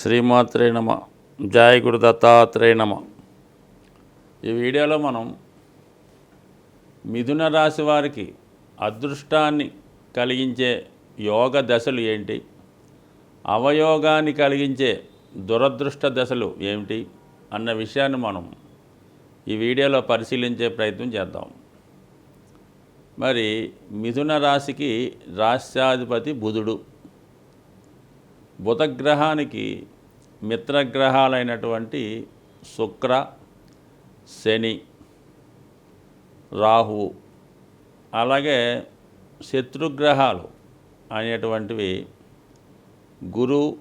శ్రీమాత్రే నమ జాయ గురు దత్తాత్రేయ నమ. ఈ వీడియోలో మనం మిథున రాశి వారికి అదృష్టాన్ని కలిగించే యోగ దశలు ఏంటి? అవయోగాన్ని కలిగించే దురదృష్ట దశలు ఏమిటి? అన్న విషయాన్ని మనం ఈ వీడియోలో పరిశీలించే ప్రయత్నం చేద్దాం. మరి మిథున రాశికి రాష్ట్రాధిపతి బుధుడు. బుధగ్రహానికి మిత్రగ్రహాలైనటువంటి శుక్ర శని రాహు అలాగే శత్రుగ్రహాలు అనేటువంటివి గురు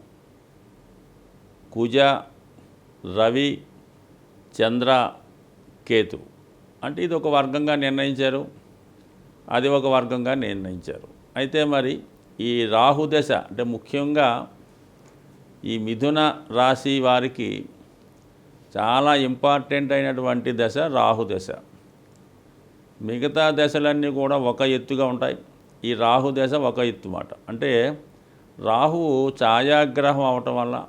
కుజ రవి చంద్ర కేతు. అంటే ఇది ఒక వర్గంగా నిర్ణయించారు. అది ఒక వర్గంగా నిర్ణయించారు. అయితే మరి ఈ రాహు దశ అంటే ముఖ్యంగా ఈ మిథున రాశి వారికి చాలా ఇంపార్టెంట్ అయినటువంటి దశ రాహు దశ. మిగతా దశలన్నీ కూడా ఒక ఎత్తుగా ఉంటాయి. ఈ రాహు దశ ఒక ఎత్తు మాట. అంటే రాహువు ఛాయాగ్రహం అవటం వల్ల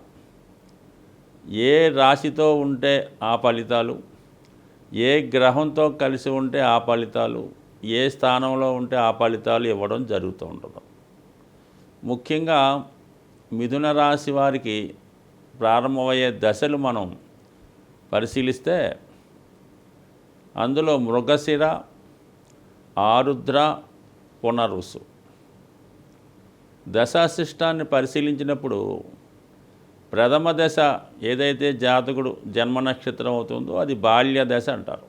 ఏ రాశితో ఉంటే ఆ ఫలితాలు ఏ గ్రహంతో కలిసి ఉంటే ఆ ఫలితాలు ఏ స్థానంలో ఉంటే ఆ ఫలితాలు ఇవ్వడం జరుగుతూ ఉంటుంది ముఖ్యంగా మిథున రాశి వారికి ప్రారంభమయ్యే దశలు మనం పరిశీలిస్తే అందులో మృగశిర ఆరుద్ర పునరుసు. దశాశిష్టాన్ని పరిశీలించినప్పుడు ప్రథమ దశ ఏదైతే జాతకుడు జన్మ నక్షత్రం అవుతుందో అది బాల్య దశ అంటారు.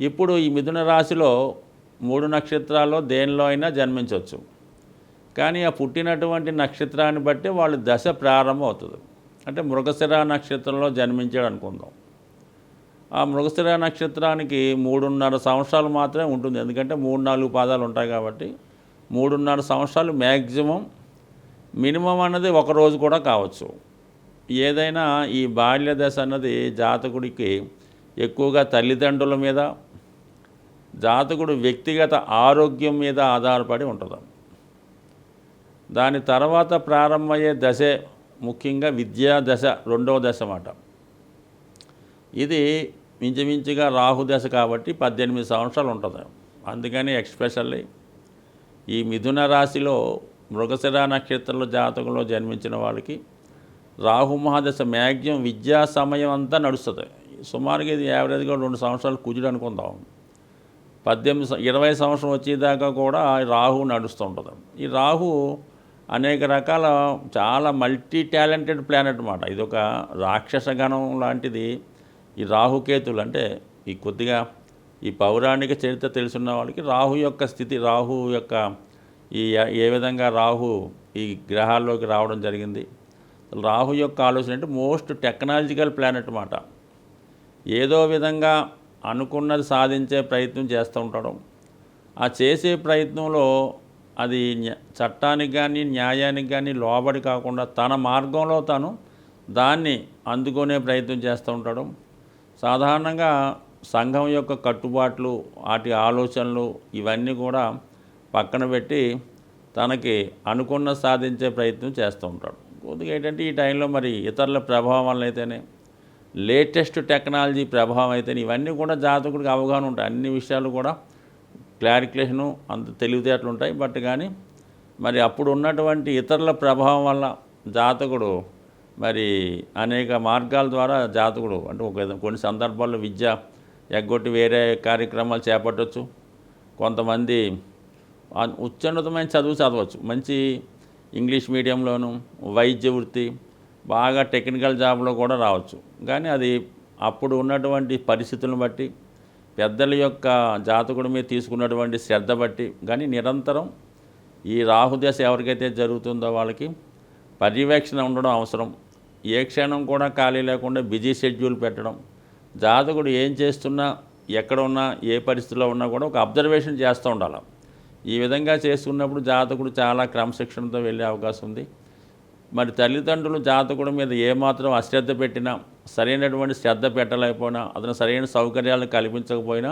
ఇప్పుడు ఈ మిథున రాశిలో మూడు నక్షత్రాల్లో దేనిలో అయినా జన్మించవచ్చు. కానీ ఆ పుట్టినటువంటి నక్షత్రాన్ని బట్టి వాళ్ళు దశ ప్రారంభం అవుతుంది అంటే మృగశిర నక్షత్రంలో జన్మించాడు అనుకుందాం. ఆ మృగశిర నక్షత్రానికి మూడున్నర సంవత్సరాలు మాత్రమే ఉంటుంది. ఎందుకంటే మూడు నాలుగు పాదాలు ఉంటాయి కాబట్టి మూడున్నర సంవత్సరాలు మ్యాక్సిమం మినిమం అన్నది ఒక రోజు కూడా కావచ్చు. ఏదైనా ఈ బాల్య దశ అన్నది జాతకుడికి ఎక్కువగా తల్లిదండ్రుల మీద జాతకుడు వ్యక్తిగత ఆరోగ్యం మీద ఆధారపడి ఉంటుంది. దాని తర్వాత ప్రారంభమయ్యే దశే ముఖ్యంగా విద్యా దశ రెండవ దశ అన్నమాట. ఇది ఇంచుమించుగా రాహు దశ కాబట్టి పద్దెనిమిది సంవత్సరాలు ఉంటుంది. అందుకని ఎక్స్పెషల్లీ ఈ మిథున రాశిలో మృగశిర నక్షత్రంలో జాతకంలో జన్మించిన వాళ్ళకి రాహు మహాదశ మ్యాగ్జిమం విద్యా సమయం అంతా నడుస్తుంది. సుమారుగా ఇది యావరేజ్గా రెండు సంవత్సరాలు కుజుడు అనుకుందాం. పద్దెనిమిది ఇరవై సంవత్సరం వచ్చేదాకా కూడా రాహు నడుస్తూ ఉంటుంది. ఈ రాహు అనేక రకాల చాలా మల్టీ టాలెంటెడ్ ప్లానెట్ అనమాట ఇది ఒక రాక్షస గణం లాంటిది. ఈ రాహుకేతులు అంటే ఈ కొద్దిగా ఈ పౌరాణిక చరిత్ర తెలుసున్న వాళ్ళకి రాహు యొక్క స్థితి రాహు యొక్క ఈ ఏ విధంగా రాహు ఈ గ్రహాల్లోకి రావడం జరిగింది. రాహు యొక్క ఆలోచన అంటే మోస్ట్ టెక్నాలజికల్ ప్లానెట్ అనమాట ఏదో విధంగా అనుకున్నది సాధించే ప్రయత్నం చేస్తూ ఉంటాడు. ఆ చేసే ప్రయత్నంలో అది న్య- చట్టానికి కానీ న్యాయానికి కానీ లోబడి కాకుండా తన మార్గంలో తను దాన్ని అందుకునే ప్రయత్నం చేస్తూ ఉంటాడు. సాధారణంగా సంఘం యొక్క కట్టుబాట్లు వాటి ఆలోచనలు ఇవన్నీ కూడా పక్కన పెట్టి తనకి అనుకున్న సాధించే ప్రయత్నం చేస్తూ ఉంటాడు. కొద్దిగా ఏంటంటే ఈ టైంలో మరి ఇతరుల ప్రభావం వల్ల అయితేనే లేటెస్ట్ టెక్నాలజీ ప్రభావం అయితేనే ఇవన్నీ కూడా జాతకుడికి అవగాహన ఉంటాయి. అన్ని విషయాలు కూడా క్లారిఫికేషను అంత తెలివితేటలు ఉంటాయి. బట్ కానీ మరి అప్పుడు ఉన్నటువంటి ఇతరుల ప్రభావం వల్ల జాతకుడు మరి అనేక మార్గాల ద్వారా జాతకుడు అంటే ఒక కొన్ని సందర్భాల్లో విద్య ఎగ్గొట్టి వేరే కార్యక్రమాలు చేపట్టవచ్చు కొంతమంది ఉచ్చన్నతమైన చదువు చదవచ్చు. మంచి ఇంగ్లీష్ మీడియంలోను వైద్య వృత్తి బాగా టెక్నికల్ జాబ్లో కూడా రావచ్చు. కానీ అది అప్పుడు ఉన్నటువంటి పరిస్థితులను బట్టి పెద్దల యొక్క జాతకుడి మీద తీసుకున్నటువంటి శ్రద్ధ బట్టి కానీ నిరంతరం ఈ రాహుదశ ఎవరికైతే జరుగుతుందో వాళ్ళకి పర్యవేక్షణ ఉండడం అవసరం. ఏ క్షణం కూడా ఖాళీ లేకుండా బిజీ షెడ్యూల్ పెట్టడం. జాతకుడు ఏం చేస్తున్నా ఎక్కడ ఉన్నా ఏ పరిస్థితిలో ఉన్నా కూడా ఒక అబ్జర్వేషన్ చేస్తూ ఉండాలి. ఈ విధంగా చేసుకున్నప్పుడు జాతకుడు చాలా క్రమశిక్షణతో వెళ్ళే అవకాశం ఉంది. మరి తల్లిదండ్రులు జాతకుడి మీద ఏమాత్రం అశ్రద్ధ పెట్టినా సరైనటువంటి శ్రద్ధ పెట్టలేకపోయినా అతను సరైన సౌకర్యాలను కల్పించకపోయినా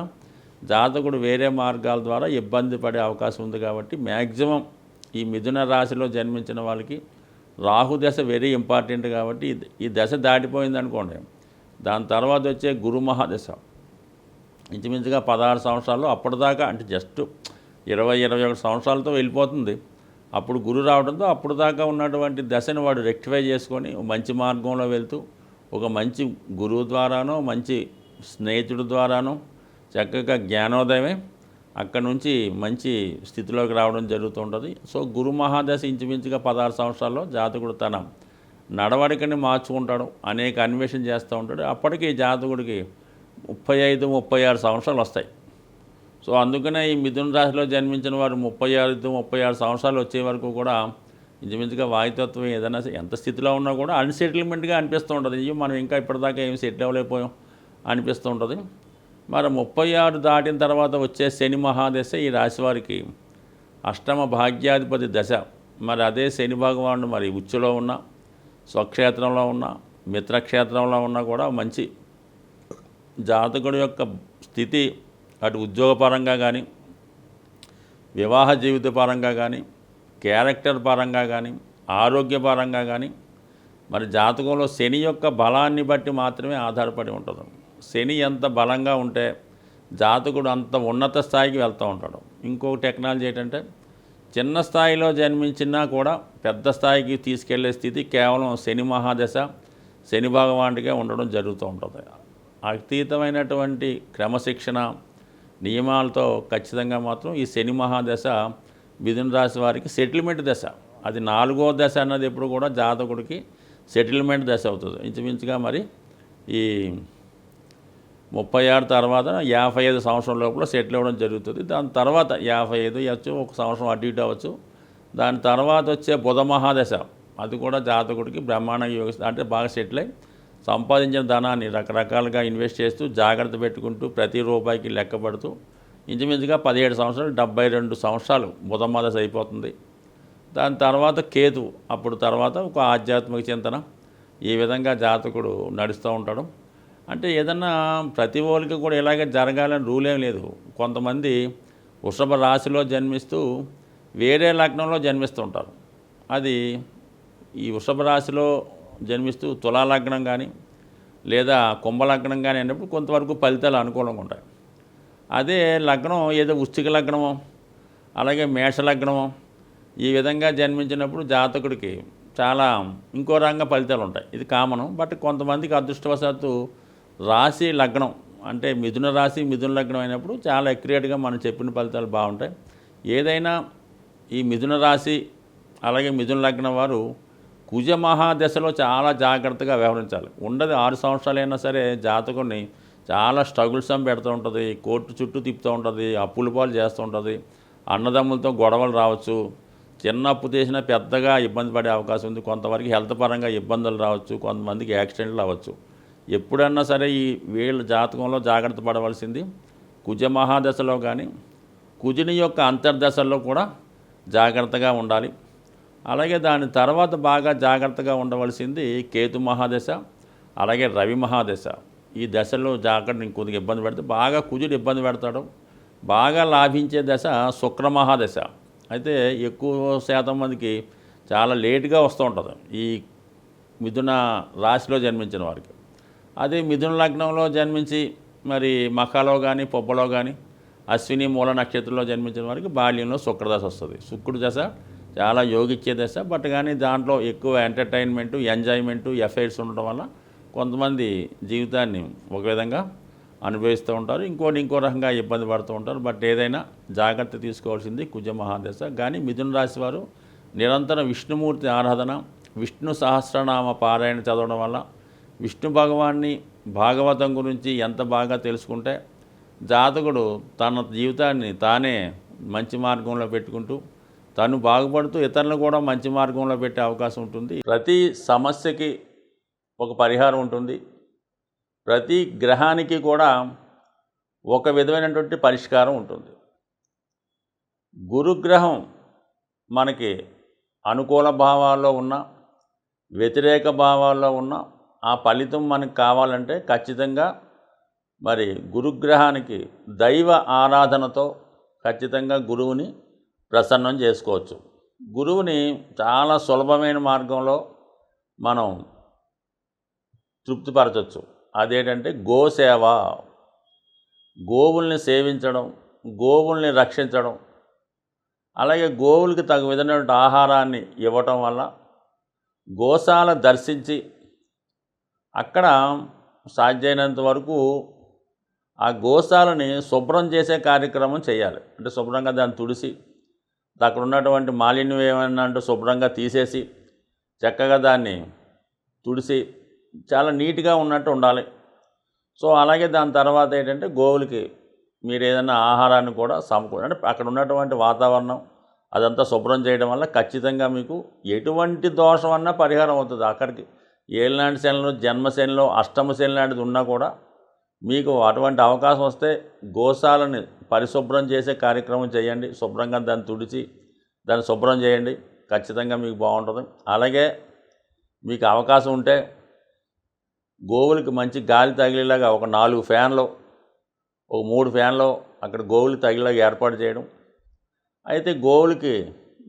జాతకుడు వేరే మార్గాల ద్వారా ఇబ్బంది పడే అవకాశం ఉంది కాబట్టి మ్యాక్సిమం ఈ మిథున రాశిలో జన్మించిన వాళ్ళకి రాహు దశ వెరీ ఇంపార్టెంట్ కాబట్టి ఈ దశ దాటిపోయింది అనుకోండి. దాని తర్వాత వచ్చే గురు మహాదశ ఇంచుమించుగా పదహారు సంవత్సరాలు అప్పటిదాకా అంటే జస్ట్ ఇరవై ఇరవై ఒకటి సంవత్సరాలతో వెళ్ళిపోతుంది. అప్పుడు గురు రావడంతో అప్పుడు దాకా ఉన్నటువంటి దశను వాడు రెక్టిఫై చేసుకొని మంచి మార్గంలో వెళ్తూ ఒక మంచి గురువు ద్వారానో మంచి స్నేహితుడి ద్వారానో చక్కగా జ్ఞానోదయమే అక్కడ నుంచి మంచి స్థితిలోకి రావడం జరుగుతుంటుంది. సో గురు మహాదశ ఇంచుమించుగా పదహారు సంవత్సరాల్లో జాతకుడు తన నడవడికని మార్చుకుంటాడు అనేక అన్వేషణ చేస్తూ ఉంటాడు. అప్పటికి జాతకుడికి ముప్పై ఐదు ముప్పై ఆరు సంవత్సరాలు వస్తాయి. సో అందుకనే ఈ మిథున రాశిలో జన్మించిన వారు ముప్పై ఐదు ముప్పై ఆరు సంవత్సరాలు వచ్చే వరకు కూడా ఇంచుమించుగా వాయుతత్వం ఏదైనా ఎంత స్థితిలో ఉన్నా కూడా అన్సెటిల్మెంట్గా అనిపిస్తూ ఉంటుంది. అయ్యో మనం ఇంకా ఇప్పటిదాకా ఏమి సెటిల్ అవ్వలేకపోయాం అనిపిస్తూ ఉంటుంది. మరి ముప్పై ఆరు దాటిన తర్వాత వచ్చే శని మహాదశ ఈ రాశి వారికి అష్టమ భాగ్యాధిపతి దశ. మరి అదే శని భగవానుడు మరి ఉచ్చులో ఉన్న స్వక్షేత్రంలో ఉన్న మిత్రక్షేత్రంలో ఉన్నా కూడా మంచి జాతకుడు యొక్క స్థితి అటు ఉద్యోగపరంగా కానీ వివాహ జీవిత పరంగా కానీ క్యారెక్టర్ పరంగా కానీ ఆరోగ్యపరంగా కానీ మరి జాతకంలో శని యొక్క బలాన్ని బట్టి మాత్రమే ఆధారపడి ఉంటుంది. శని ఎంత బలంగా ఉంటే జాతకుడు అంత ఉన్నత స్థాయికి వెళ్తూ ఉంటాడు. ఇంకొక టెక్నాలజీ ఏంటంటే చిన్న స్థాయిలో జన్మించినా కూడా పెద్ద స్థాయికి తీసుకెళ్ళే స్థితి కేవలం శని మహాదశ శని భగవానుడిగా ఉండడం జరుగుతూ ఉంటుంది. అతీతమైనటువంటి క్రమశిక్షణ నియమాలతో ఖచ్చితంగా మాత్రం ఈ శని మహాదశ మిథున రాశి వారికి సెటిల్మెంట్ దశ. అది నాలుగో దశ అన్నది ఎప్పుడు కూడా జాతకుడికి సెటిల్మెంట్ దశ అవుతుంది. ఇంచుమించుగా మరి ఈ ముప్పై ఆరు తర్వాత యాభై ఐదు సంవత్సరం లోపల సెటిల్ అవ్వడం జరుగుతుంది. దాని తర్వాత యాభై ఐదు అవచ్చు ఒక సంవత్సరం అటు ఇటు అవ్వచ్చు. దాని తర్వాత వచ్చే బుధ మహాదశ అది కూడా జాతకుడికి బ్రహ్మాండ యోగ అంటే బాగా సెటిల్ అయి సంపాదించిన ధనాన్ని రకరకాలుగా ఇన్వెస్ట్ చేస్తూ జాగ్రత్త పెట్టుకుంటూ ప్రతి రూపాయికి లెక్క పడుతూ ఇంచుమించుగా పదిహేడు సంవత్సరాలు డెబ్బై రెండు సంవత్సరాలు బుధ అయిపోతుంది దాని తర్వాత కేతు అప్పుడు తర్వాత ఒక ఆధ్యాత్మిక చింతన. ఈ విధంగా జాతకుడు నడుస్తూ ఉంటాడు. అంటే ఏదన్నా ప్రతి ఓళ్ళకి కూడా ఇలాగే జరగాలని రూల్ ఏం లేదు. కొంతమంది వృషభ రాశిలో జన్మిస్తూ వేరే లగ్నంలో జన్మిస్తూ ఉంటారు అది ఈ వృషభ రాశిలో జన్మిస్తూ తులాలగ్నం కానీ లేదా కుంభలగ్నం కానీ అయినప్పుడు కొంతవరకు ఫలితాలు అనుకూలంగా ఉంటాయి. అదే లగ్నం ఏదో వృశ్చిక లగ్నమో అలాగే మేష లగ్నమో ఈ విధంగా జన్మించినప్పుడు జాతకుడికి చాలా ఇంకో రంగ ఫలితాలు ఉంటాయి. ఇది కామను బట్ కొంతమందికి అదృష్టవశాత్తు రాశి లగ్నం అంటే మిథున రాశి మిథున లగ్నం అయినప్పుడు చాలా ఎక్యురేట్గా మనం చెప్పిన ఫలితాలు బాగుంటాయి. ఏదైనా ఈ మిథున రాశి అలాగే మిథున లగ్నం వారు కుజ మహాదశలో చాలా జాగ్రత్తగా వ్యవహరించాలి. ఉండదు ఆరు సంవత్సరాలైనా సరే జాతకుని చాలా స్ట్రగుల్స్ పెడుతూ ఉంటుంది కోర్టు చుట్టూ తిప్పుతూ ఉంటుంది అప్పుల పాలు చేస్తూ ఉంటుంది అన్నదమ్ములతో గొడవలు రావచ్చు చిన్న అప్పు చేసినా పెద్దగా ఇబ్బంది పడే అవకాశం ఉంది. కొంతవరకు హెల్త్ పరంగా ఇబ్బందులు రావచ్చు కొంతమందికి యాక్సిడెంట్లు అవ్వచ్చు. ఎప్పుడన్నా సరే ఈ వీళ్ళ జాతకంలో జాగ్రత్త పడవలసింది కుజ మహాదశలో కానీ కుజుని యొక్క అంతర్దశల్లో కూడా జాగ్రత్తగా ఉండాలి. అలాగే దాని తర్వాత బాగా జాగ్రత్తగా ఉండవలసింది కేతు మహాదశ అలాగే రవి మహాదశ. ఈ దశలో జాగ్రత్త కొద్దిగా ఇబ్బంది పెడితే బాగా కుజుడు ఇబ్బంది పెడతాడు. బాగా లాభించే దశ శుక్ర మహాదశ. అయితే ఎక్కువ శాతం మందికి చాలా లేటుగా వస్తూ ఉంటుంది. ఈ మిథున రాశిలో జన్మించిన వారికి. అదే మిథున లగ్నంలో జన్మించి మరి మఖాలో కానీ పొబ్బలో కానీ అశ్విని మూల నక్షత్రంలో జన్మించిన వారికి బాల్యంలో శుక్రదశ వస్తుంది. శుక్రుడు దశ చాలా యోగిచ్చే దశ బట్ కానీ దాంట్లో ఎక్కువ ఎంటర్టైన్మెంటు ఎంజాయ్మెంటు ఎఫైర్స్ ఉండటం వల్ల కొంతమంది జీవితాన్ని ఒక విధంగా అనుభవిస్తూ ఉంటారు. ఇంకోటి ఇంకో రకంగా ఇబ్బంది పడుతూ ఉంటారు. బట్ ఏదైనా జాగ్రత్త తీసుకోవాల్సింది కుజ మహాదశ. కానీ మిథున రాశి వారు నిరంతరం విష్ణుమూర్తి ఆరాధన విష్ణు సహస్రనామ పారాయణ చదవడం వల్ల విష్ణు భగవాన్ని భాగవతం గురించి ఎంత బాగా తెలుసుకుంటే జాతకుడు తన జీవితాన్ని తానే మంచి మార్గంలో పెట్టుకుంటూ తను బాగుపడుతూ ఇతరులను కూడా మంచి మార్గంలో పెట్టే అవకాశం ఉంటుంది. ప్రతి సమస్యకి ఒక పరిహారం ఉంటుంది. ప్రతి గ్రహానికి కూడా ఒక విధమైనటువంటి పరిష్కారం ఉంటుంది. గురుగ్రహం మనకి అనుకూల భావాల్లో ఉన్న వ్యతిరేక భావాల్లో ఉన్న ఆ ఫలితం మనకు కావాలంటే ఖచ్చితంగా మరి గురుగ్రహానికి దైవ ఆరాధనతో ఖచ్చితంగా గురువుని ప్రసన్నం చేసుకోవచ్చు. గురువుని చాలా సులభమైన మార్గంలో మనం తృప్తిపరచవచ్చు అదేంటంటే గోసేవ గోవుల్ని సేవించడం గోవుల్ని రక్షించడం అలాగే గోవులకి తగు విధమైనటువంటి ఆహారాన్ని ఇవ్వటం వల్ల గోశాల దర్శించి అక్కడ సాధ్యమైనంత వరకు ఆ గోశాలని శుభ్రం చేసే కార్యక్రమం చేయాలి. అంటే శుభ్రంగా దాన్ని తుడిసి అక్కడ ఉన్నటువంటి మాలిన్యం ఏమైనా అంటే శుభ్రంగా తీసేసి చక్కగా దాన్ని తుడిసి చాలా నీట్గా ఉన్నట్టు ఉండాలి. సో అలాగే దాని తర్వాత ఏంటంటే గోవులకి మీరు ఏదైనా ఆహారాన్ని కూడా సమకూ అంటే అక్కడ ఉన్నటువంటి వాతావరణం అదంతా శుభ్రం చేయడం వల్ల ఖచ్చితంగా మీకు ఎటువంటి దోషం అన్నా పరిహారం అవుతుంది అక్కడికి. ఏళ్ళనాటి శనిలో జన్మశనిలో అష్టమ శని లాంటిది ఉన్నా కూడా మీకు అటువంటి అవకాశం వస్తే గోశాలని పరిశుభ్రం చేసే కార్యక్రమం చేయండి. శుభ్రంగా దాన్ని తుడిచి దాన్ని శుభ్రం చేయండి. ఖచ్చితంగా మీకు బాగుంటుంది. అలాగే మీకు అవకాశం ఉంటే గోవులకి మంచి గాలి తగిలేలాగా ఒక నాలుగు ఫ్యాన్లు ఒక మూడు ఫ్యాన్లు అక్కడ గోవులు తగిలేలాగా ఏర్పాటు చేయడం. అయితే గోవులకి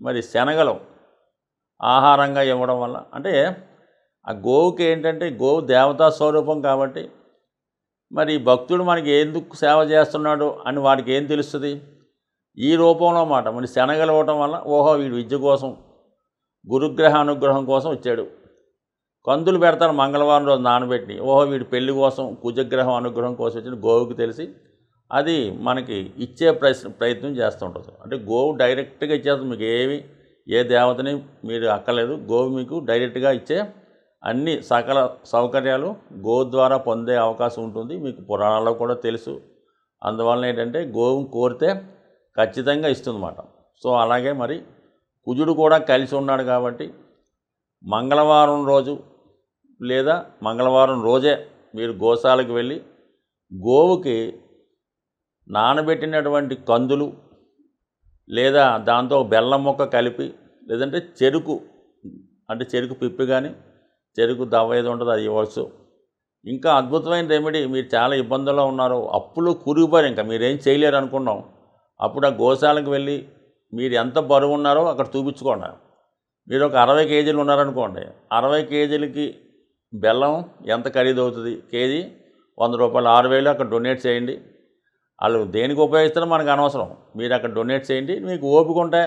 మరి శనగలు ఆహారంగా ఇవ్వడం వల్ల అంటే ఆ గోవుకి ఏంటంటే గోవు దేవతా స్వరూపం కాబట్టి మరి భక్తుడు మనకి ఎందుకు సేవ చేస్తున్నాడు అని వాడికి ఏం తెలుస్తుంది? ఈ రూపంలో మాట. మరి శనగలవటం వల్ల ఓహో వీడు విద్య కోసం గురుగ్రహ అనుగ్రహం కోసం వచ్చాడు. కందులు పెడతారు మంగళవారం రోజు నానబెట్టి ఓహో వీడి పెళ్ళి కోసం కుజగ్రహం అనుగ్రహం కోసం వచ్చిన గోవుకి తెలిసి అది మనకి ఇచ్చే ప్రయత్నం ప్రయత్నం చేస్తుంటుంది అంటే గోవు డైరెక్ట్గా ఇచ్చేస్తుంది. మీకు ఏమి ఏ దేవతని మీరు అక్కలేదు గోవు మీకు డైరెక్ట్గా ఇచ్చే అన్ని సకల సౌకర్యాలు గోవు ద్వారా పొందే అవకాశం ఉంటుంది. మీకు పురాణాల్లో కూడా తెలుసు. అందువలన ఏంటంటే గోవును కోరితే ఖచ్చితంగా ఇస్తుందన్నమాట. సో అలాగే మరి కుజుడు కూడా కలిసి ఉన్నాడు కాబట్టి మంగళవారం రోజు లేదా మంగళవారం రోజే మీరు గోశాలకు వెళ్ళి గోవుకి నానబెట్టినటువంటి కందులు లేదా దాంతో బెల్లం మొక్క కలిపి లేదంటే చెరుకు అంటే చెరుకు పిప్పి కానీ చెరుకు దవ్వ ఏది ఉంటుందో అది ఇవ్వచ్చు ఇంకా అద్భుతమైన రెమెడీ మీరు చాలా ఇబ్బందుల్లో ఉన్నారు. అప్పులు కురిగిపోయారు ఇంకా మీరేం చేయలేరు అనుకున్నాం. అప్పుడు ఆ గోశాలకు వెళ్ళి మీరు ఎంత బరువు ఉన్నారో అక్కడ చూపించుకోండి. మీరు ఒక అరవై కేజీలు ఉన్నారనుకోండి. అరవై కేజీలకి బెల్లం ఎంత ఖరీదు అవుతుంది? కేజీ వంద రూపాయలు. ఆరు వేలు అక్కడ డొనేట్ చేయండి. వాళ్ళు దేనికి ఉపయోగిస్తారో మనకు అనవసరం. మీరు అక్కడ డొనేట్ చేయండి. మీకు ఓపిక ఉంటే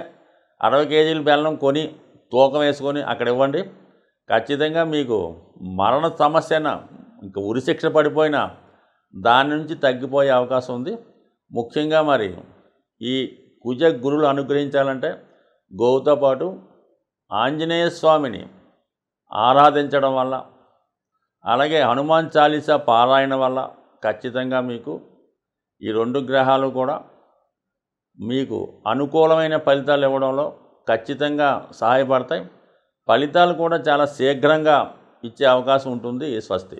అరవై కేజీలు బెల్లం కొని తూకం వేసుకొని అక్కడ ఇవ్వండి. ఖచ్చితంగా మీకు మరణ సమస్యన ఇంకా ఉరిశిక్ష పడిపోయినా దాని నుంచి తగ్గిపోయే అవకాశం ఉంది. ముఖ్యంగా మరి ఈ కుజ గురులు అనుగ్రహించాలంటే గోవుతో పాటు ఆంజనేయ స్వామిని ఆరాధించడం వల్ల అలాగే హనుమాన్ చాలీసా పారాయణ వల్ల ఖచ్చితంగా మీకు ఈ రెండు గ్రహాలు కూడా మీకు అనుకూలమైన ఫలితాలు ఇవ్వడంలో ఖచ్చితంగా సహాయపడతాయి. ఫలితాలు కూడా చాలా శీఘ్రంగా ఇచ్చే అవకాశం ఉంటుంది స్వస్తి.